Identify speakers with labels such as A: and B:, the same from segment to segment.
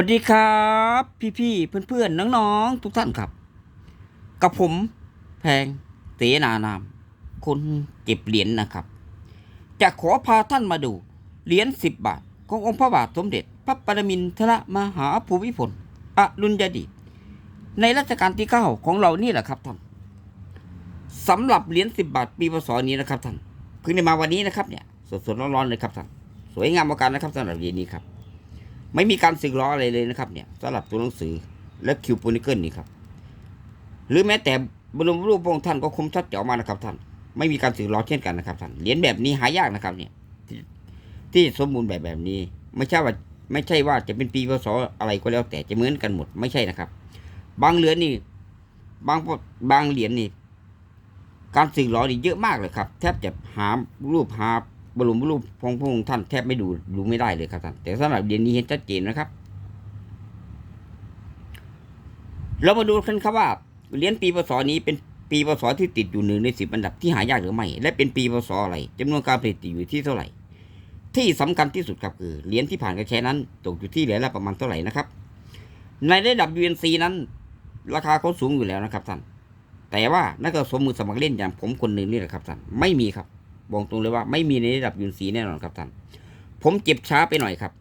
A: วัสดีครับ พี่ๆเพื่อนๆน้องๆทุกท่านครับ กับผมแพงเสนานาม คนเก็บเหรียญนะครับ จะขอพาท่านมาดู เหรียญสิบบาท ขององค์พระบาทสมเด็จ พระปรมินทรมหาภูมิพลอรุณยเดีในรัชกาลที่เก้าของเรานี่แหละครับท่านสำหรับเหรียญสิบบาทปีพศนี้นะครับท่านเพิ่งได้มาวันนี้นะครับเนี่ยสดๆร้อนๆเลยครับท่านสวยงามประการนะครับสำหรับเหรียญนี้ครับ ไม่มีการสึกล้ออะไรเลยนะครับเนี่ยสำหรับตัวหนังสือและคิวปูนิเกิลนี่ครับ หรือแม้แต่บรมรูปองค์ท่านก็คมชัดเจ๋อมานะครับท่าน ไม่มีการสึกล้อเช่นกันนะครับท่านเหรียญแบบนี้หายากนะครับเนี่ยที่ที่สมบูรณ์แบบแบบนี้ ไม่ใช่ว่าไม่ใช่ว่าจะเป็นปีพศอะไรก็แล้วแต่จะเหมือนกันหมดไม่ใช่นะครับ บางเหรียญนี่ บางบางเหรียญนี่ การสึกล้อนี่เยอะมากเลยครับ แทบจะหารูปหา บรมรูปของพระองค์ท่านแทบไม่ดูดูไม่ได้เลยครับท่านแต่สำหรับเหรียญนี้เห็นชัดเจนนะครับ เรามาดูกันครับว่าเหรียญปีพศนี้เป็นปีพศที่ติดอยู่หนึ่งในสิบอันดับที่หายากหรือไม่ และเป็นปีพศอะไรจำนวนการผลิตอยู่ที่เท่าไหร่ ที่สำคัญที่สุดครับคือเหรียญที่ผ่านการใช้นั้น ตกอยู่ที่เหรียญละประมาณเท่าไหร่นะครับ ในระดับ UNC นั้น ราคาเขาสูงอยู่แล้วนะครับท่านแต่ว่านักสะสมมือสมัครเล่นอย่างผมคนหนึ่งนี่แหละครับท่านไม่มีครับ บอกตรงเลยว่าไม่มีในระดับ UNC แน่นอนครับท่าน ผมเจ็บช้าไปหน่อยครับ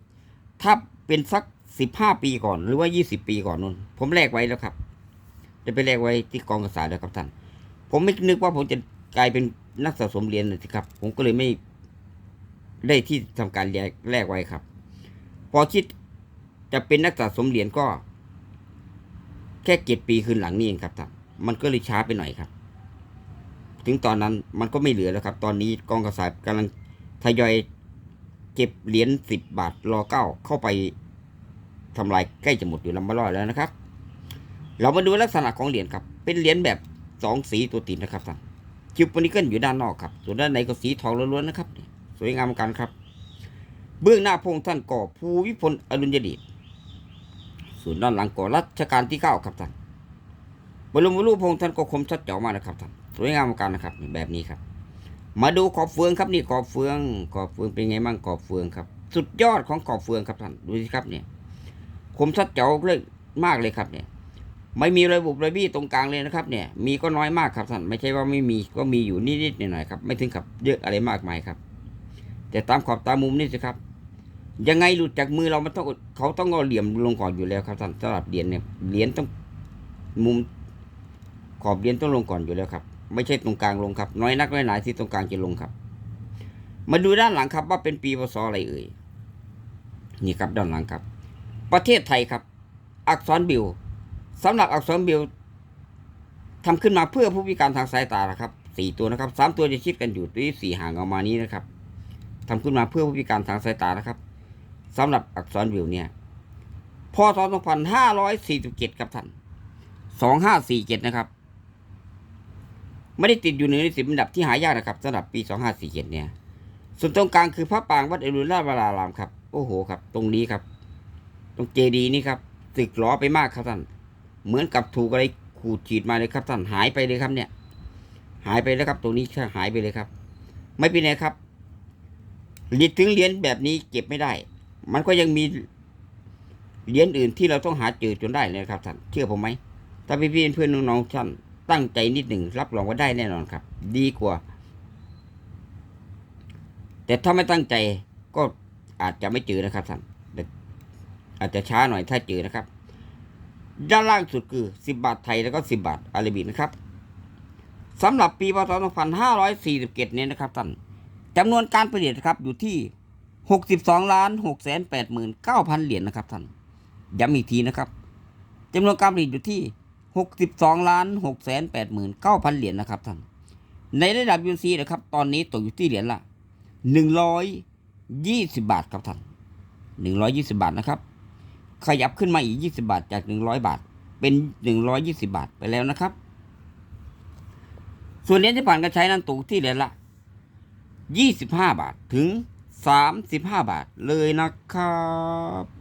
A: ถ้าเป็นสักสิบห้าปีก่อนหรือว่ายี่สิบปีก่อนนู่นผมแลกไว้แล้วครับ จะไปแลกไว้ที่กองกระสายแล้วครับท่าน ผมไม่นึกว่าผมจะกลายเป็นนักสะสมเหรียญเลยครับ ผมก็เลยไม่ได้ที่ทำการแลกแลกไว้ครับ พอคิดจะเป็นนักสะสมเหรียญก็ แค่เจ็ดปีคืนหลังนี่เองครับท่าน มันก็เลยช้าไปหน่อยครับ ถึงตอนนั้นมันก็ไม่เหลือแล้วครับ ตอนนี้กองกระสายกำลังทยอยเก็บเหรียญสิบบาทรอเก้าเข้าไปทำลายใกล้จะหมดอยู่ลำบะรอดแล้วนะครับ เรามาดูลักษณะของเหรียญครับ เป็นเหรียญแบบสองสีตัวติดนะครับท่านคิวปนิเกิลอยู่ด้านนอกครับ ส่วนด้านในก็สีทองล้วนๆนะครับ สวยงามเหมือนกันครับ เบื้องหน้าพระองค์ท่านก่อภูวิพลอรุณยเดชส่วนด้านหลังก่อรัชกาลที่เก้าครับท่านบรมรูปพระองค์ท่านก็คมชัดเจ๋อมากนะครับท่าน สวยงามเหมือนกันนะครับ แบบนี้ครับ มาดูขอบเฟืองครับนี่ขอบเฟืองขอบเฟืองเป็นไงบ้างขอบเฟืองครับ สุดยอดของขอบเฟืองครับท่านดูสิครับเนี่ยคมชัดเจ๋อเลยมากเลยครับเนี่ยไม่มีระบบระบี้ตรงกลางเลยนะครับเนี่ยมีก็น้อยมากครับท่านไม่ใช่ว่าไม่มีก็มีอยู่นิดๆหน่อยๆครับไม่ถึงกับเยอะอะไรมากมายครับ แต่ตามขอบตามมุมนี่สิครับยังไงหลุดจากมือเรามันต้องเขาต้องเอาเหลี่ยมลงก่อนอยู่แล้วครับท่านสำหรับเหรียญเนี่ยเหรียญต้องมุมขอบเหรียญต้องลงก่อนอยู่แล้วครับ ไม่ใช่ตรงกลางลงครับ น้อยนักน้อยหนาที่ตรงกลางจะลงครับ มาดูด้านหลังครับว่าเป็นปีพศอะไรเอ่ยนี่ครับด้านหลังครับ ประเทศไทยครับ อักษรบิวสำหรับอักษรบิวทำขึ้นมาเพื่อผู้พิการทางสายตานะครับสี่ตัวนะครับสามตัวจะชิดกันอยู่ตัวที่สี่ห่างออกมานี้นะครับทำขึ้นมาเพื่อผู้พิการทางสายตานะครับสำหรับอักษรบิวเนี่ยพศ2547ครับท่าน2547นะครับ ไม่ได้ติดอยู่ในสิบอันดับที่หายากนะครับสำหรับปี 2547 เนี่ย ส่วนตรงกลางคือพระปรางวัดเอรุณราชวรารามครับ โอ้โหครับ ตรงนี้ครับ ตรงเจดีย์นี่ครับสึกล้อไปมากครับท่าน เหมือนกับถูกอะไรขูดฉีดมาเลยครับท่านหายไปเลยครับเนี่ย หายไปแล้วครับตรงนี้หายไปเลยครับ ไม่เป็นไรครับหรียญถึงเหรียญแบบนี้เก็บไม่ได้ มันก็ยังมีเหรียญอื่นที่เราต้องหาเจอจนได้เลยครับท่านเชื่อผมไหมถ้าพี่ๆเพื่อนน้องๆท่าน ตั้งใจนิดหนึ่งรับรองว่าได้แน่นอนครับ ดีกว่า แต่ถ้าไม่ตั้งใจก็อาจจะไม่เจอนะครับท่านอาจจะช้าหน่อยถ้าเจอนะครับ ด้านล่างสุดคือ 10 บาทไทยแล้วก็ 10 บาทอาราบิกนะครับสำหรับปีพศ2547เนี่ยนะครับท่านจำนวนการผลิตครับอยู่ที่ 62ล้าน6แสน8หมื่น9,000เหรียญนะครับท่านย้ำอีกทีนะครับจำนวนการผลิตอยู่ที่ 62ล้าน6แสน8หมื่น9,000เหรียญนะครับท่าน ในระดับยูซีนะครับ ตอนนี้ตกอยู่ที่เหรียญละหนึ่งร้อยยี่สิบาทครับท่านหนึ่งร้อยยี่สิบาทนะครับ ขยับขึ้นมาอีกยี่สิบาทจากหนึ่งร้อยบาท เป็นหนึ่งร้อยยี่สิบาทไปแล้วนะครับ ส่วนเหรียญที่ผ่านการใช้นั้นตกที่เหรียญละยี่สิบห้าบาทถึงสามสิบห้าบาทเลยนะครับ